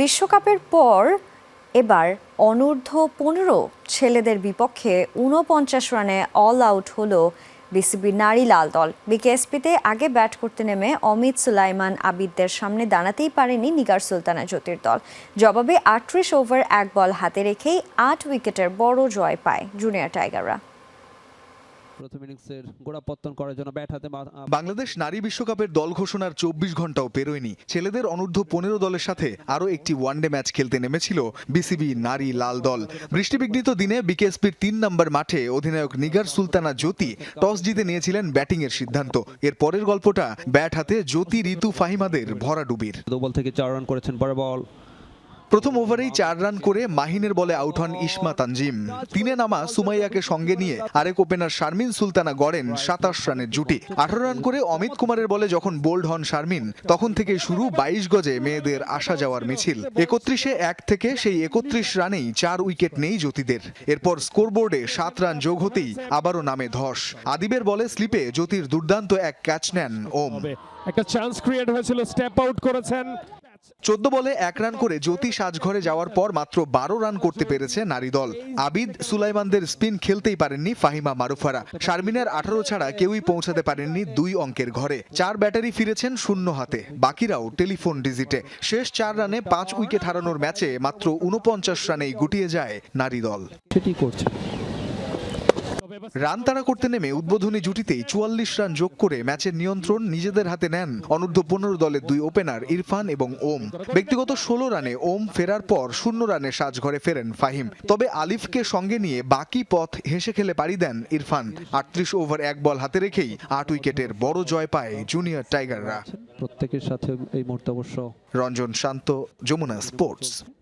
বিশ্বকাপের পর এবার অনূর্ধ্ব পনেরো ছেলেদের বিপক্ষে উনপঞ্চাশ রানে অল আউট হলো বিসিবি নারী লাল দল। বিকেএসপিতে আগে ব্যাট করতে নেমে অমিত সুলাইমান আবিদদের সামনে দাঁড়াতেই পারেনি নিগার সুলতানা জ্যোতির দল। জবাবে আটত্রিশ ওভার এক বল হাতে রেখেই আট উইকেটের বড় জয় পায় জুনিয়র টাইগাররা প্রথম ইনিংসের গোড়াপত্তন করার জন্য ব্যাট হাতে বাংলাদেশ নারী বিশ্বকাপের দল ঘোষণার চব্বিশ ঘন্টাও পেরোয়নি। ছেলেদের অনূর্ধ্ব পনেরো দলের সাথে আরও একটি ওয়ানডে ম্যাচ খেলতে নেমেছিল বিসিবি নারী লাল দল। বৃষ্টিবিঘ্নিত দিনে বিকেএসপির তিন নম্বর মাঠে অধিনায়ক নিগার সুলতানা জ্যোতি টস জিতে নিয়েছিলেন ব্যাটিংয়ের সিদ্ধান্ত। এর পরের গল্পটা ব্যাট হাতে জ্যোতি ঋতু ফাহিমাদের ভরাডুবির। দু বল থেকে চার রান করেছেন বড় বল। প্রথম ওভারেই চার রান করে মাহিনের বলে আউট হন ইসমা তানজিম তিনে নামা সুমাইয়াকে সঙ্গে নিয়ে আরেক ওপেনার শারমিন সুলতানা গড়েন সাতাশ রানের জুটি। আঠারো রান করে অমিত কুমারের বলে যখন বোল্ড হন শারমিন, তখন থেকে শুরু বাইশ গজে মেয়েদের আসা যাওয়ার মিছিল। একত্রিশে এক থেকে সেই একত্রিশ রানেই চার উইকেট নেই জ্যোতিদের। এরপর স্কোরবোর্ডে সাত রান যোগ হতেই আবারও নামে ধস। আদিবের বলে স্লিপে জ্যোতির দুর্দান্ত এক ক্যাচ নেন ওম। একটা চান্স ক্রিয়েট হয়েছিল স্টেপ আউট করেছেন। চোদ্দ বলে এক রান করে জ্যোতি সাজঘরে যাওয়ার পর মাত্র বারো রান করতে পেরেছে নারী দল। আবিদ সুলাইমানদের স্পিন খেলতেই পারেননি ফাহিমা মারুফারা। শারমিনের আঠারো ছাড়া কেউই পৌঁছাতে পারেননি দুই অঙ্কের ঘরে। চার ব্যাটারি ফিরেছেন শূন্য হাতে। বাকিরাও টেলিফোন ডিজিটে। শেষ চার রানে পাঁচ উইকেট হারানোর ম্যাচে মাত্র উনপঞ্চাশ রানেই গুটিয়ে যায় নারী দল। সেটি করছে। রান তাড়া করতে নেমে উদ্বোধনী জুটিতেই চুয়াল্লিশ রান যোগ করে ম্যাচের নিয়ন্ত্রণ নিজেদের হাতে নেন অনূর্ধ্ব পনেরো দলের দুই ওপেনার ইরফান এবং ওম। ব্যক্তিগত ষোলো রানে ওম ফেরার পর শূন্য রানে সাজঘরে ফেরেন ফাহিম। তবে আলিফকে সঙ্গে নিয়ে বাকি পথ হেসে খেলে পাড়ি দেন ইরফান। আটত্রিশ ওভার এক বল হাতে রেখেই আট উইকেটের বড় জয় পায় জুনিয়র টাইগাররা। প্রত্যেকের সাথে এই মুহূর্তে অবশ্য রঞ্জন শান্ত যমুনা স্পোর্টস।